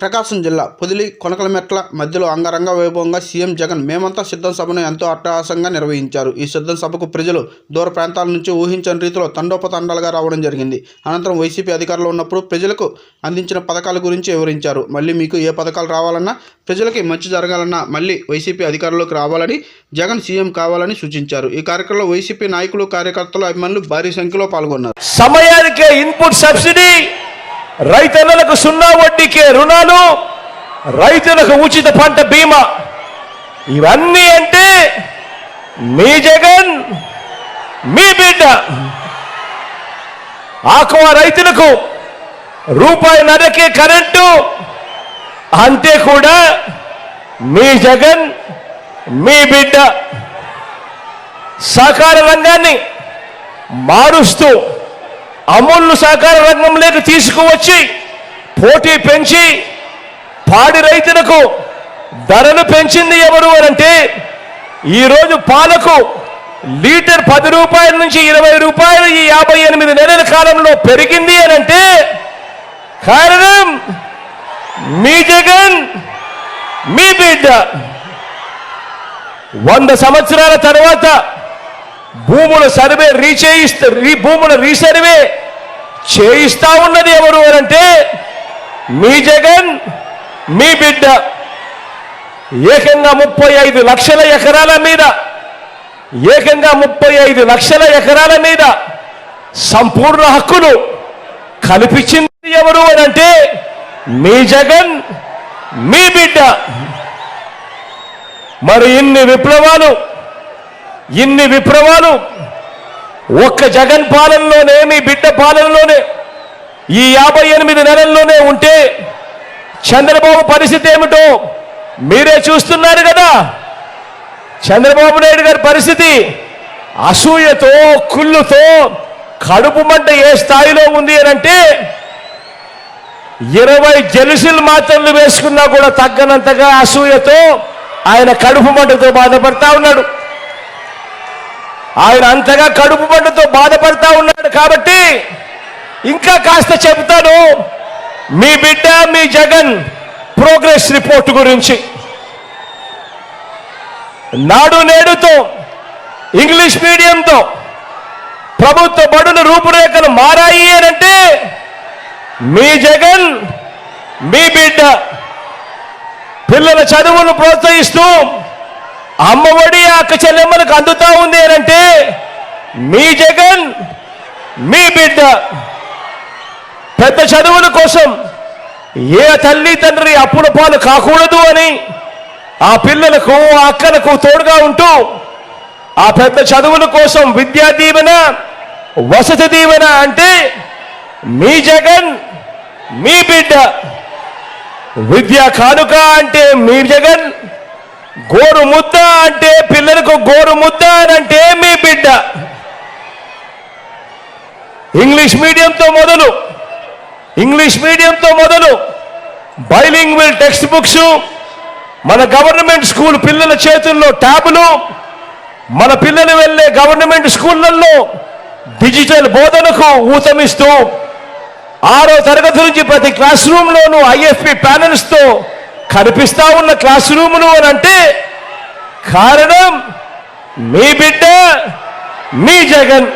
ప్రకాశం జిల్లా పొదిలి కొనకలమెట్ల మధ్యలో అంగరంగ వైభవంగా సీఎం జగన్ మేమంతా సిద్ధం సభను ఎంతో అట్టహాసంగా నిర్వహించారు. ఈ సిద్ధం సభకు ప్రజలు దూర ప్రాంతాల నుంచి ఊహించని రీతిలో తండోపతండాలుగా రావడం జరిగింది. అనంతరం వైసీపీ అధికారంలో ఉన్నప్పుడు ప్రజలకు అందించిన పథకాల గురించి వివరించారు. మళ్ళీ మీకు ఏ పథకాలు రావాలన్నా ప్రజలకి మంచి జరగాలన్నా మళ్ళీ వైసీపీ అధికారంలోకి రావాలని జగన్ సీఎం కావాలని సూచించారు. ఈ కార్యక్రమంలో వైసీపీ నాయకులు కార్యకర్తలు అభిమానులు భారీ సంఖ్యలో పాల్గొన్నారు. సమయానికే ఇన్పుట్ సబ్సిడీ! రైతన్నలకు సున్నా వడ్డీకే రుణాలు రైతులకు ఉచిత పంట బీమా. ఇవన్నీ అంటే మీ జగన్ మీ బిడ్డ. ఆకువ రైతులకు రూపాయి నరకే కరెంటు అంతే కూడా మీ జగన్ మీ బిడ్డ. సహకార రంగాన్ని మారుస్తూ అమూల్ను సహకార రంగంలోకి తీసుకువచ్చి పోటీ పెంచి పాడి రైతులకు ధరలు పెంచింది ఎవరు అని అంటే ఈరోజు పాలకు లీటర్ పది రూపాయల నుంచి ఇరవై రూపాయలు ఈ యాభై ఎనిమిది నెలల కాలంలో పెరిగింది అని అంటే కారణం మీ జగన్ మీ బిడ్డ. వంద సంవత్సరాల తర్వాత భూముల సర్వే రీచేయిస్త రీ భూముల రీసర్వే చేయిస్తా ఉన్నది ఎవరు అంటే మీ జగన్ మీ బిడ్డ. ఏకంగా ముప్పై ఐదు లక్షల ఎకరాల మీద ఏకంగా ముప్పై ఐదు లక్షల ఎకరాల మీద సంపూర్ణ హక్కులు కల్పించింది ఎవరు అని అంటే మీ జగన్ మీ బిడ్డ. మరి ఇన్ని విప్లవాలు ఇన్ని విప్లవాలు ఒక్క జగన్ పాలనలోనే మీ బిడ్డ పాలనలోనే ఈ యాభై ఎనిమిది నెలల్లోనే ఉంటే చంద్రబాబు పరిస్థితి ఏమిటో మీరే చూస్తున్నారు కదా. చంద్రబాబు నాయుడు గారి పరిస్థితి అసూయతో కుళ్ళుతో కడుపు మంట ఏ స్థాయిలో ఉంది అని అంటే ఇరవై జెలుసులు మాత్రలు వేసుకున్నా కూడా తగ్గనంతగా అసూయతో ఆయన కడుపు మంటతో బాధపడతా ఉన్నాడు. ఆయన అంతగా కడుపు మంటతో బాధపడతా ఉన్నాడు కాబట్టి ఇంకా కాస్త చెబుతాను. మీ బిడ్డ మీ జగన్ ప్రోగ్రెస్ రిపోర్ట్ గురించి. నాడు నేడుతో ఇంగ్లీష్ మీడియంతో ప్రభుత్వ బడుల రూపురేఖలు మారాయి అంటే మీ జగన్ మీ బిడ్డ పిల్లల చదువును ప్రోత్సహిస్తూ అమ్మఒడి అక్క చెల్లెమ్మలకు అందుతా ఉంది అంటే మీ జగన్ మీ బిడ్డ. పెద్ద చదువుల కోసం ఏ తల్లి తండ్రి అప్పుల పాలు కాకూడదు అని ఆ పిల్లలకు ఆ అక్కలకు తోడుగా ఉంటూ ఆ పెద్ద చదువుల కోసం విద్యా దీవెన వసతి దీవెన అంటే మీ జగన్ మీ బిడ్డ. విద్యా కానుక అంటే మీ జగన్ గోరు ముద్ద అంటే పిల్లలకు గోరు ముద్ద అని అంటే మీ బిడ్డ. ఇంగ్లీష్ మీడియంతో మొదలు. ఇంగ్లీష్ మీడియంతో మొదలు. బైలింగ్ విల్ టెక్స్ట్ బుక్స్ మన గవర్నమెంట్ స్కూల్ పిల్లల చేతుల్లో ట్యాబులు మన పిల్లలు వెళ్ళే గవర్నమెంట్ స్కూళ్ళల్లో డిజిటల్ బోధనకు ఊతమిస్తూ ఆరో తరగతి నుంచి ప్రతి క్లాస్ రూమ్లోనూ ఐఎఫ్పి ప్యానల్స్తో కనిపిస్తా ఉన్న క్లాస్ రూములు అని అంటే కారణం మీ బిడ్డ మీ జగన్.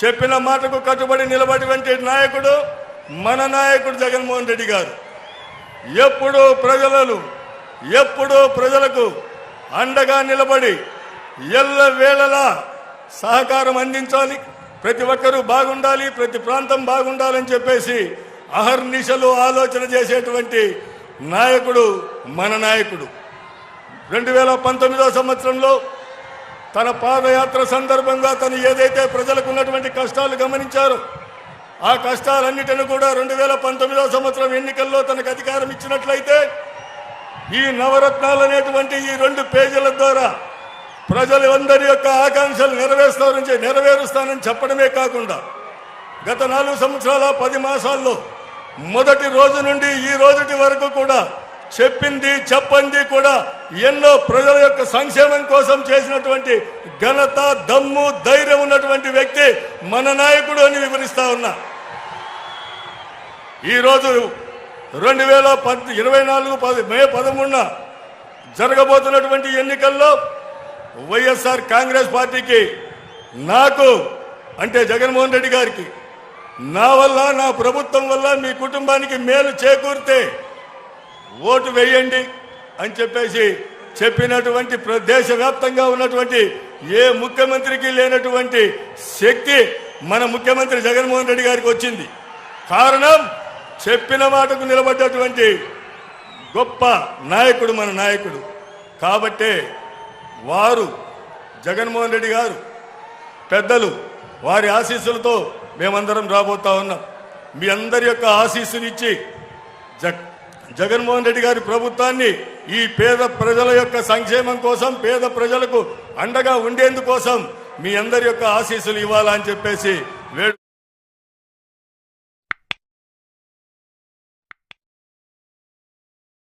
చెప్పిన మాటకు కట్టుబడి నిలబడినటువంటి నాయకుడు మన నాయకుడు జగన్మోహన్ రెడ్డి గారు. ఎప్పుడు ప్రజలను ఎప్పుడు ప్రజలకు అండగా నిలబడి ఎల్ల వేళలా సహకారం అందించాలి. ప్రతి ఒక్కరూ బాగుండాలి ప్రతి ప్రాంతం బాగుండాలని చెప్పేసి అహర్నిశలు ఆలోచన చేసేటువంటి నాయకుడు మన నాయకుడు. రెండు వేల పంతొమ్మిదో సంవత్సరంలో తన పాదయాత్ర సందర్భంగా తను ఏదైతే ప్రజలకు ఉన్నటువంటి కష్టాలు గమనించారో ఆ కష్టాలన్నిటిని కూడా రెండు వేల పంతొమ్మిదవ సంవత్సరం ఎన్నికల్లో తనకు అధికారం ఇచ్చినట్లయితే ఈ నవరత్నాలు అనేటువంటి ఈ రెండు పేజీల ద్వారా ప్రజలందరి యొక్క ఆకాంక్షలు నెరవేరుస్తారని నెరవేరుస్తానని చెప్పడమే కాకుండా గత నాలుగు సంవత్సరాల పది మాసాల్లో మొదటి రోజు నుండి ఈ రోజుటి వరకు కూడా చెప్పింది చెప్పంది కూడా ఎన్నో ప్రజల యొక్క సంక్షేమం కోసం చేసినటువంటి ఘనత దమ్ము ధైర్యం ఉన్నటువంటి వ్యక్తి మన నాయకుడు అని వివరిస్తా ఉన్నా. ఈరోజు రెండు వేల పద్ ఇరవై నాలుగు పది మే పదమూడున జరగబోతున్నటువంటి ఎన్నికల్లో వైఎస్ఆర్ కాంగ్రెస్ పార్టీకి నాకు అంటే జగన్మోహన్ రెడ్డి గారికి నా వల్ల నా ప్రభుత్వం వల్ల మీ కుటుంబానికి మేలు చేకూరితే ఓటు వేయండి అని చెప్పేసి చెప్పినటువంటి దేశవ్యాప్తంగా ఉన్నటువంటి ఏ ముఖ్యమంత్రికి లేనటువంటి శక్తి మన ముఖ్యమంత్రి జగన్మోహన్ రెడ్డి గారికి వచ్చింది. కారణం చెప్పిన మాటకు నిలబడ్డటువంటి గొప్ప నాయకుడు మన నాయకుడు. కాబట్టే వారు జగన్మోహన్ రెడ్డి గారు పెద్దలు వారి ఆశీస్సులతో మేమందరం రాబోతా ఉన్నాం. మీ అందరి యొక్క ఆశీస్సునిచ్చి జగ్ జగన్మోహన్ రెడ్డి గారి ప్రభుత్వాన్ని ఈ పేద ప్రజల యొక్క సంక్షేమం కోసం పేద ప్రజలకు అండగా ఉండేందుకోసం మీ అందరి యొక్క ఆశీస్సులు ఇవ్వాలని చెప్పేసి